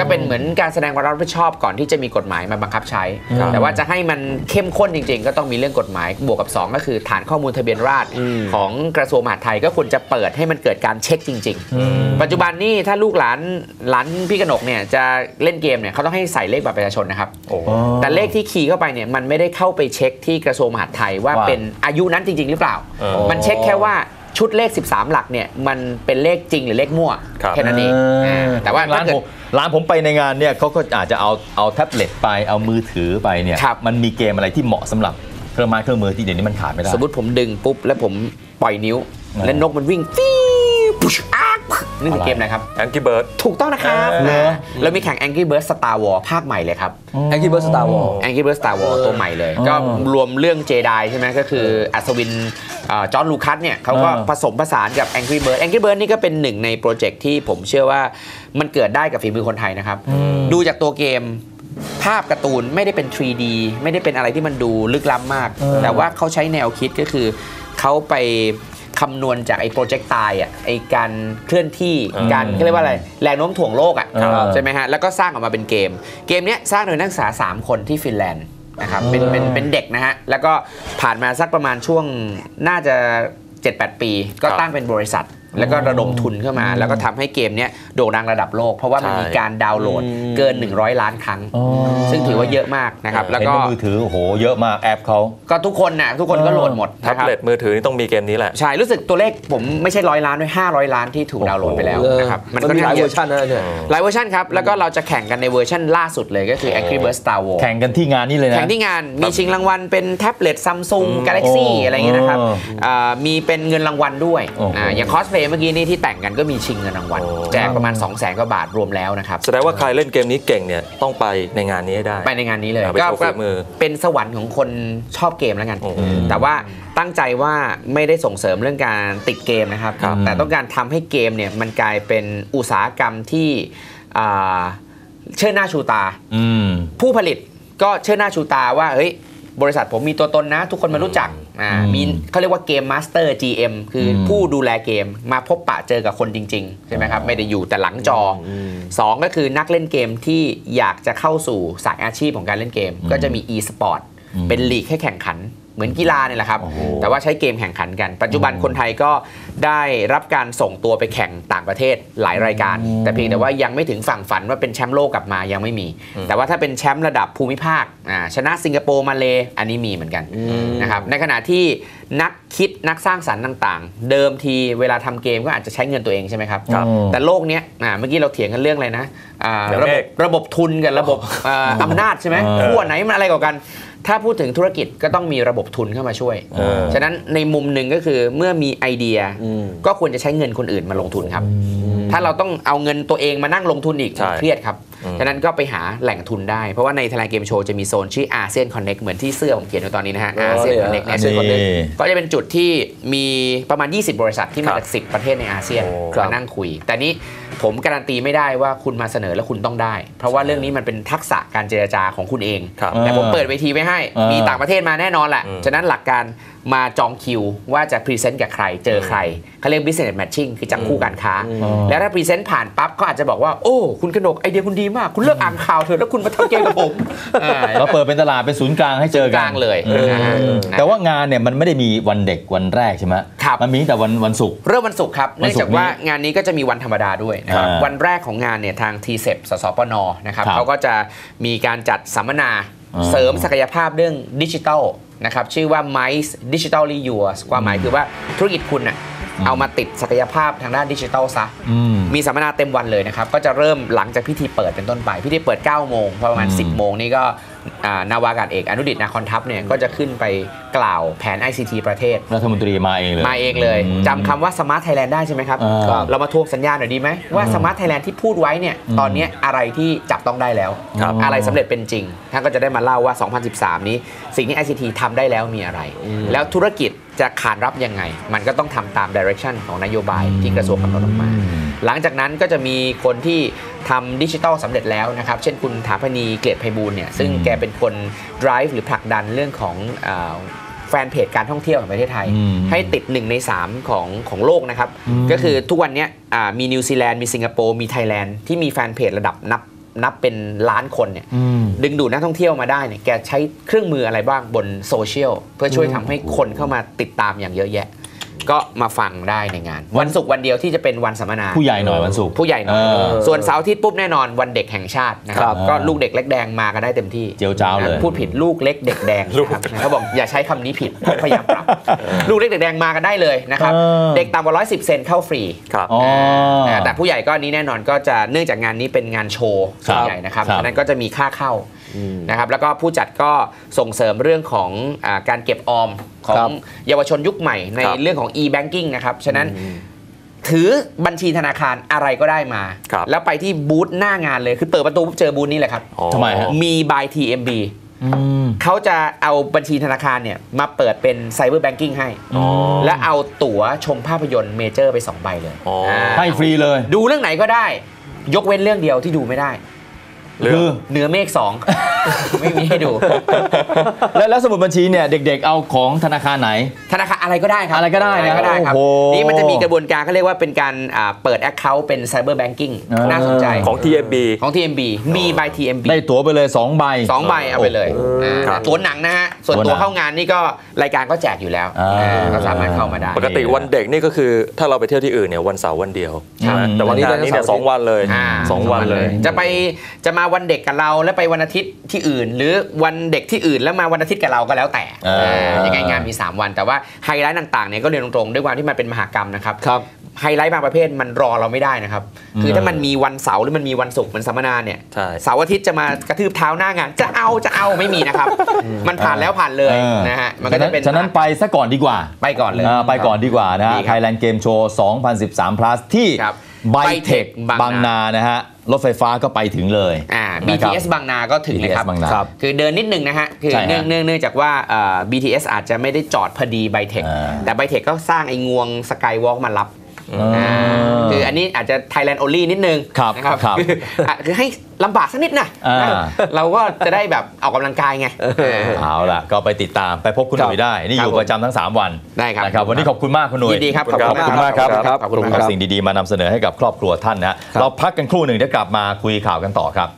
ก็เป็นเหมือนการแสดงความรับผิดชอบก่อนที่จะมีกฎหมายมาบังคับใช้ครับแต่ว่าจะให้มันเข้มข้นจริง ๆ ก็ต้องมีเรื่องกฎหมายบวกกับ 2 ก็คือฐานข้อมูลทะเบียนราษฎรของกระทรวงมหาดไทยก็ควรจะเปิดให้มันเกิดการเช็คจริง ๆ ปัจจุบันนี่ถ้าลูกหลานหลานพี่กนกเนี่ยจะเล่นเกมเนี่ยเขาต้องให้ใส่เลขบัตรประชาชนนะครับโอ้แต่เลขที่คีย์เข้าไปเนี่ยมันไม่ได้เข้าไปเช็คที่กระทรวงมหาดไทยว่าว่าเป็นอายุนั้นจริง ๆ หรือเปล่าเออมันเช็คแค่ว่า ชุดเลข 13 หลักเนี่ยมันเป็นเลขจริงหรือเลขมั่วครับแค่นั้นเองอ่าแต่ว่าร้าถ้านเกิผด มร้านผมไปในงานเนี่ยเขาก็อาจจะเอาเอาแท็บเล็ตไปเอามือถือไปเนี่ยครับ มันมีเกมอะไรที่เหมาะสำหรับเครื่องไม้เครื่องมือที่เดี๋ยวนี้มันขาดไม่ได้ สมมติผมดึงปุ๊บ แล้วผมปล่อยนิ้ว อ่า แล้วนกมันวิ่งฟีปุชอา ร์คนี่คือเกมอะไรครับแองกี้เบิร์ดถูกต้องนะครับเหรอแล้วมีแข่ง Angry Birds Star War ภาคใหม่เลยครับแองกี้เบิร์สตาร์วอล Angry Birds Star War ตัวใหม่เลย ก็รวมเรื่องเจไดใช่ไหมก็คืออัศวินเอ่อจอร์นลูคัสเนี่ยเขาก็อ่าผสมผสานกับ Angry Birds Angry Birds นี่ก็เป็นหนึ่งในโปรเจกต์ที่ผมเชื่อว่ามันเกิดได้กับฝีมือคนไทยนะครับ ดูจากตัวเกมภาพการ์ตูนไม่ได้เป็น 3D ไม่ได้เป็นอะไรที่มันดูลึกล้ำมาก แต่ว่าเขาใช้แนวคิดก็คือเขาไป คำนวณจากไอ้โปรเจกต์ตายอะไอ้การเคลื่อนที่อืมการเขาเรียกว่าอะไรแรงโน้มถ่วงโลกอะครับใช่ไหมฮะแล้วก็สร้างออกมาเป็นเกม เกมเนี้ยสร้างโดยนักศึกษา 3 คนที่ฟินแลนด์นะครับเป็นเป็นเป็นเด็กนะฮะแล้วก็ผ่านมาสักประมาณช่วงน่าจะ 7-8 ปี ก็ครับตั้งเป็นบริษัท แล้วก็ระดมทุนเข้ามา แล้วก็ทำให้เกมเนี้ยโด่งดังระดับโลก เพราะว่ามันใช่มีการดาวน์โหลดเกิน 100 ล้านครั้ง ซึ่งถือว่าเยอะมากนะครับ แล้วเห็นก็ในมือถือโอ้โหเยอะมากแอปเขาก็ทุกคนน่ะทุกคนก็โหลดหมดแท็บนะครับเล็ตมือถือนี่ต้องมีเกมนี้แหละ ใช่ รู้สึกตัวเลขผมไม่ใช่ร้อยล้านด้วย500ล้านที่ถูกดาวน์โหลดไปแล้วนะครับมันค่อมีหลายข้งเวยอร์ชันนะเนี่ยหลายเวอร์ชันครับแล้วก็เราจะแข่งกันในเวอร์ชันล่าสุดเลยก็คือ Angry Birds Star Wars แข่งกันที่งานนี้เลยนะแข่งที่งานมีชิงรางวัลเป็นแท็บเล็ตซัมซุงกาแล็กซี่โอ้อะไรอย่างเงี้ยนะครับโอ้อ่ามีเป็นเงินรางวัลด้วยโอ้โหอ่าอย่างคอสเพลย์เมื่อกี้นี่ที่แต่งกันก็มีชิงเงินรางวัลโอ้แจกประมาณ 2 0 0 0 0 0กว่าบาทรวมแล้วนะครับแสดงว่าใครเล่นเกมนี้เก่งเนี่ยต้องไปในงานนี้ให้ได้ ไปในงานนี้เลยอ่าไปโชว์ฝีมือเป็นสวรรค์ของคนชอบเกมแล้วกันโอ้โหแต่ว่าตั้งใจว่าไม่ได้ส่งเสริมเรื่องการติดเกมนะครับครับแต่ต้องการทำให้เกมเนี่ยมันกลายเป็นอุตสาหกรรมที่อ่าเชิดหน้าชูตาอืมผู้ผลิตก็เชิดหน้าชูตาว่าเฮ้ยบริษัทผมมีตัวตนนะ ทุกคนมารู้จักอ่าอื มมีเขาเรียกว่าเกมมาสเตอร์ GM คืออมผู้ดูแลเกมมาพบปะเจอกับคนจริง ๆ ใช่ไหมครับ ไม่ได้อยู่แต่หลังจออสองก็คือนักเล่นเกมที่อยากจะเข้าสู่สายอาชีพของการเล่นเกม ก็จะมี e-sport อืมเป็นลีกให้แข่งขัน เหมือนกีฬาเนี่ยแหละครับโอ้โหแต่ว่าใช้เกมแข่งขันกัน ปัจจุบันคนไทยก็ได้รับการส่งตัวไปแข่งต่างประเทศหลายรายการ แต่เพียงแต่ว่ายังไม่ถึงฝั่งฝันว่าเป็นแชมป์โลกกลับมายังไม่มี แต่ว่าถ้าเป็นแชมป์ระดับภูมิภาคอ่าชนะสิงคโปร์มาเลอันนี้มีเหมือนกันนะครับในขณะที่นักคิดนักสร้างสรรค์ต่างๆ เดิมทีเวลาทำเกมก็อาจจะใช้เงินตัวเองใช่ไหมครับครับแต่โลกเนี้ยอ่าเมื่อกี้เราเถียงกันเรื่องอะไรนะอ่าเดี๋ยวระเมบบฆระบบทุนกับระบบอ่าอำนาจใช่ไหมเออขั้วไหนมันอะไรกว่ากัน ถ้าพูดถึงธุรกิจก็ต้องมีระบบทุนเข้ามาช่วยเออฉะนั้นในมุมหนึ่งก็คือเมื่อมีไอเดียอืมก็ควรจะใช้เงินคนอื่นมาลงทุนครับ ถ้าเราต้องเอาเงินตัวเองมานั่งลงทุนอีกใช่เครียดครับอืมฉะนั้นก็ไปหาแหล่งทุนได้ เพราะว่าในทลายเกมโชว์จะมีโซนชื่ออาเซียนคอนเน็กเหมือนที่เสื้อผมเขียนอยู่ตอนนี้นะฮะอ๋ออาเซียนเนี่ยคอนเน็ก ASEAN Connect ก็จะเป็นจุดที่มีประมาณ 20 บริษัทที่มาจาก10 ประเทศในอาเซียนโอ้มานั่งคุย แต่นี้ ผมการันตีไม่ได้ว่าคุณมาเสนอแล้วคุณต้องได้ เพราะว่าเรื่องนี้มันเป็นทักษะการเจรจาของคุณเอง ครับแต่ผมเปิดเวทีไว้ให้อ่ามีมีต่างประเทศมาแน่นอนแหละ อืม ฉะนั้นหลักการมาจองคิวว่าจะพรีเซนต์กับใคร เจอใครเขาเรียก business matching คือจับคู่การค้า แล้วถ้าพรีเซนต์ผ่านปั๊บก็อาจจะบอกว่า โอ้ คุณกนกไอเดียคุณดีมาก คุณเลิกอ่านข่าวเถอะแล้วคุณมาทำเกมกับผมอ่าเราเปิดเป็นตลาดเป็นศูนย์กลางให้เจอกกัลานงเลยออนะฮะแต่ว่างานเนี่ยมันไม่ได้มีวันเด็กวันแรกใช่ไหมครับ มันมีตั้งแต่วันวันศุกร์ เริ่มวันศุกร์ครับ วันเนื่องศุกร์จากว่างานนี้ก็จะมีวันธรรมดาด้วยนะครับอ่าวันแรกของงานเนี่ยทาง t c e p สสปนนะครับครับเขาก็จะมีการจัดสัมมนาอ่าเสริมศักยภาพเรื่องดิจิทัลนะครับชื่อว่า Mice Digitally Yours ความหมายคือว่าธุรกิจคุณน่ะ เอามาติดศักยภาพทางด้านดิจิทัลซะอืมมีสัมมนาเต็มวันเลยนะครับ ก็จะเริ่มหลังจากพิธีเปิดเป็นต้นไป พิธีเปิด 9 โมงพอประมาณอืม10 โมงนี่ก็อ่านาวากาศเอกอนุดิตนาคอนทัพเนี่ยก็จะขึ้นไปกล่าวแผน ICT ประเทศ รัฐมนตรีมาเองเลย มาเองเลยอืมจำคำว่า Smart Thailand ได้ใช่ไหมครับอ่าครับ เรามาทวงสัญญาหน่อยดีไหมว่า Smart Thailand ที่พูดไว้เนี่ยตอนเนี้ยอะไรที่จับต้องได้แล้วครับอะไรสำเร็จเป็นจริงท่านก็จะได้มาเล่าว่า 2013 นี้สิ่งที่ ICT ทำได้แล้วมีอะไร แล้วธุรกิจ จะขานรับยังไง มันก็ต้องทำตาม direction ของนโยบายที่กระทรวงกำหนดออกมา หลังจากนั้นก็จะมีคนที่ทำดิจิทัลสำเร็จแล้วนะครับ เช่นคุณถาพนีเกลียดไพบูลย์เนี่ยซึ่งอืมแกเป็นคน drive หรือผลักดันเรื่องของเอ่อแฟนเพจการท่องเที่ยวแห่งประเทศไทยอืมให้ติด 1 ใน 3 ของของโลกนะครับอืมก็คือทุกวันเนี้ยอ่ามีนิวซีแลนด์มีสิงคโปร์มีไทยแลนด์ที่มีแฟนเพจระดับนับ นับเป็นล้านคนเนี่ยอืมดึงดูดนักท่องเที่ยวมาได้เนี่ยแกใช้เครื่องมืออะไรบ้างบนโซเชียลเพื่อช่วยทำให้คนเข้ามาติดตามอย่างเยอะแยะ ก็มาฟังได้ในงาน วันศุกร์วันเดียวที่จะเป็นวันสัมมนา ผู้ใหญ่หน่อยวันศุกร์ผู้ใหญ่หน่อยเออส่วนเสาร์อาทิตย์ปุ๊บแน่นอนวันเด็กแห่งชาตินะคครัรับบก็ลูกเด็กเล็กแดงมากันได้เต็มที่เจียวจ้าวเลยนะพูดผิดลูกเล็กเด็กแดงนะครับเขาบอกอย่าใช้คำนี้ผิดพยายามปรับลูกเล็กเด็กแดงมากันได้เลยนะครับเออเด็กต่ำกว่า 110 เซนเข้าฟรี ครับ อ๋อ อ่าแต่ผู้ใหญ่ก็อันนี้แน่นอนก็จะเนื่องจากงานนี้เป็นงานโชว์ส่วนใหญ่นะครับครับ ฉะนั้นก็จะมีค่าเข้านะครับแล้วก็ผู้จัดก็ส่งเสริมเรื่องของอาการเก็บออมขอครังบเยาวชนยุคใหม่ในครับ เรื่องของ e-banking นะครับ ฉะนั้นถือบัญชีธนาคารอะไรก็ได้มาครับแล้วไปที่บูธหน้างานเลย คือเปิดประตูปุ๊บเจอบูธนี้เลยครับอ๋อทำไมฮะมี by TMB อืมเขาจะเอาบัญชีธนาคารเนี่ยมาเปิดเป็นไซเบอร์แบงกิ้งให้อ๋อและเอาตั๋วชมภาพยนตร์เมเจอร์ไป 2 ใบเลยอ๋ออ่าให้ฟรีเลย ดูเรื่องไหนก็ได้ ยกเว้นเรื่องเดียวที่ดูไม่ได้เรื่องคือเหนือเมฆสองไม่มีให้ดู แล้วแล้วสมุดบัญชีเนี่ยเด็กๆเอาของธนาคารไหน ธนาคารอะไรก็ได้ครับอะไรก็ได้นะก็ได้ครับ โอ้โห นี่มันจะมีกระบวนการเขาเรียกว่าเป็นการอ่าเปิด Account เป็น Cyber Banking เออน่าสนใจของ TMB ของ TMB มี by TMB ได้ตั๋วไปเลย2ใบ สองใบเอาไปเลยโอ้โหอ่าครับ ตัวหนังนะฮะ ส่วนตัวหนัตัวงเข้างานนี่ก็รายการก็แจกอยู่แล้วอ่า อ่าก็สามารถเข้ามาได้ ปกติวันเด็กนี่ก็คือถ้าเราไปเที่ยวที่อื่นเนี่ยวันเสาร์วันเดียวใช่ไหมอืมแต่วันงานนี้เนี่ยสองวันเลยอ่าสองวันเลย จะไปจะมาวันเด็กกับเราแล้วไปวันอาทิตย์ที่อื่น หรือวันเด็กที่อื่นแล้วมาวันอาทิตย์กับเราก็แล้วแต่อ่าอ่ายังไงงานมี 3 วัน แต่ว่าไฮไลท์ต่างๆเนี่ยก็เรียนตรงๆด้วยความที่มันเป็นมหากรรมนะครับครับไฮไลท์บางประเภทมันรอเราไม่ได้นะครับ คือถ้ามันมีวันเสาร์หรือมันมีวันศุกร์เหมันสัมมนาเนี่ยใช่เสาร์อาทิตย์จะมากระทืบเท้าหน้างาน จะเอาจะเอาไม่มีนะครับ มันผ่านแล้วผ่านเลยออนะฮะมันก็จะเป็นฉะนั้นไปซะก่อนดีกว่า ไปก่อนเลยอ่าไปก่อนดีกว่านะฮะดีครับ Thailand Game Show 2013 plus ที่ครับ ไบเทค Bytech บาบางงนานานะฮะรถไฟฟ้าก็ไปถึงเลยอ่านะครับ BTS บางนาก็ถึงเลยครับ BTS บางนาครับ คือเดินนิดนึงนะฮะ คือใช่ฮะเนื่องเนื่องเนื่องจากว่าเอ่อ BTS อาจจะไม่ได้จอดพอดีไบเทคอ่าแต่ไบเทคก็สร้างไอ้งวงสกายวอล์กมารับอ่าอ่า คืออันนี้อาจจะ Thailand only นิดนึงครับนะครับครับคืออะคือให้ลำบากสักนิดนะอ่านะเราก็จะได้แบบออกกำลังกายไงเออเอาล่ะ ก็ไปติดตามไปพบคุณหนุ่ยได้ นี่อยู่ครับผมประจำทั้ง 3 วันได้ครับนะครับ วันนี้ขอบคุณมากคุณหนุ่ยยินดีครับ ขอบคุณมากครับครับขอบคุณขอบมากสิ่งดีๆมานำเสนอให้กับครอบครัวท่านนะเราพักกันครู่หนึ่งเดี๋ยวกลับมาคุยข่าวกันต่อครับ